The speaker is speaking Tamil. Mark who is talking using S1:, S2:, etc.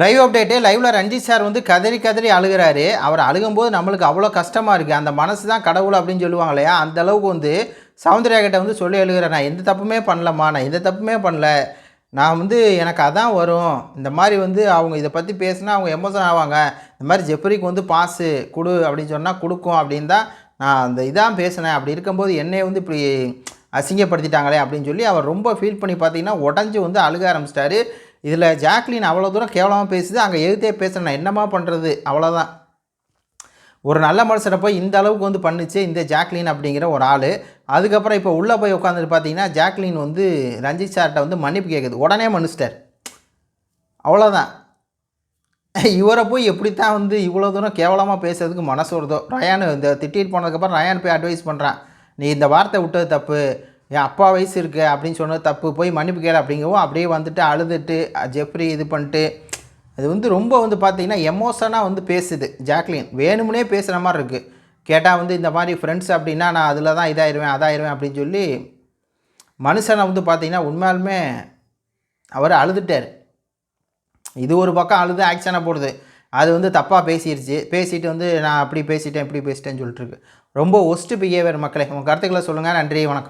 S1: லைவ் அப்டேட்டு லைவில் ரஞ்சித் சார் வந்து கதறி கதறி அழுகிறாரு. அவர் அழுகும்போது நம்மளுக்கு அவ்வளோ கஷ்டமாக இருக்குது அந்த மனசு தான் கடவுள் அப்படின்னு சொல்லுவாங்க இல்லையா? அந்த அளவுக்கு வந்து சௌந்தர்யா கிட்ட வந்து சொல்லி எழுகிறேன் நான் எந்த தப்புமே பண்ணலம்மா. நான் எந்த தப்புமே பண்ணல. நான் வந்து எனக்கு அதான் வரும். இந்த மாதிரி வந்து அவங்க இதை பற்றி பேசினா அவங்க எமோஷன் ஆவாங்க. இந்த மாதிரி ஜெப்ரிக்கு வந்து பாஸு கொடு அப்படின்னு சொன்னால் கொடுக்கும் அப்படின்னு தான் நான் அந்த இதான் பேசினேன். அப்படி இருக்கும்போது என்னையை வந்து இப்படி அசிங்கப்படுத்திட்டாங்களே அப்படின்னு சொல்லி அவர் ரொம்ப ஃபீல் பண்ணி பார்த்தீங்கன்னா உடஞ்சி வந்து அழுக ஆரம்பிச்சிட்டாரு. இதில் ஜாக்லின் அவ்வளோ தூரம் கேவலமாக பேசுது அங்கே எழுத்தே பேசுகிறேன் நான் என்னம்மா பண்ணுறது அவ்வளோதான் ஒரு நல்ல மனுஷனை போய் இந்த அளவுக்கு வந்து பண்ணுச்சு இந்த ஜாக்லின் அப்படிங்கிற ஒரு ஆள். அதுக்கப்புறம் இப்போ உள்ளே போய் உட்காந்துட்டு பார்த்தீங்கன்னா ஜாக்லின் வந்து ரஞ்சித் சார்கிட்ட வந்து மன்னிப்பு கேட்குது உடனே மனுஸ்டர் அவ்வளோதான் இவரை போய் எப்படித்தான் வந்து இவ்வளோ தூரம் கேவலமாக பேசுறதுக்கு மனசு வருதோ? ரயான் இந்த திட்டிட்டு போனதுக்கப்புறம் ரயான் போய் அட்வைஸ் பண்ணுறான் நீ இந்த வார்த்தை விட்டது தப்பு. என் அப்பா வயசு இருக்கு அப்படின்னு சொன்னது தப்பு. போய் மன்னிப்பு கேளு அப்படிங்கவும் அப்படியே வந்துட்டு அழுதுட்டு ஜெப்ரி இது பண்ணிட்டு அது வந்து ரொம்ப வந்து பார்த்தீங்கன்னா எமோஷனாக வந்து பேசுது. ஜாக்லின் வேணும்னே பேசுகிற மாதிரி இருக்குது கேட்டால் வந்து இந்த மாதிரி ஃப்ரெண்ட்ஸ் அப்படின்னா நான் அதில் தான் இதாயிருவேன் அதாயிருவேன் அப்படின்னு சொல்லி மனுஷனை வந்து பார்த்தீங்கன்னா உண்மையாலுமே அவர் அழுதுட்டார். இது ஒரு பக்கம் அழுது ஆக்ஷனாக போடுது. அது வந்து தப்பாக பேசிடுச்சு பேசிட்டு வந்து நான் அப்படி பேசிட்டேன் இப்படி பேசிட்டேன்னு சொல்லிட்டு இருக்கு. ரொம்ப ஒஸ்ட்டு பிஹேவியர் மக்களே. உங்கள் கருத்துக்களை சொல்லுங்கள் நன்றி வணக்கம்.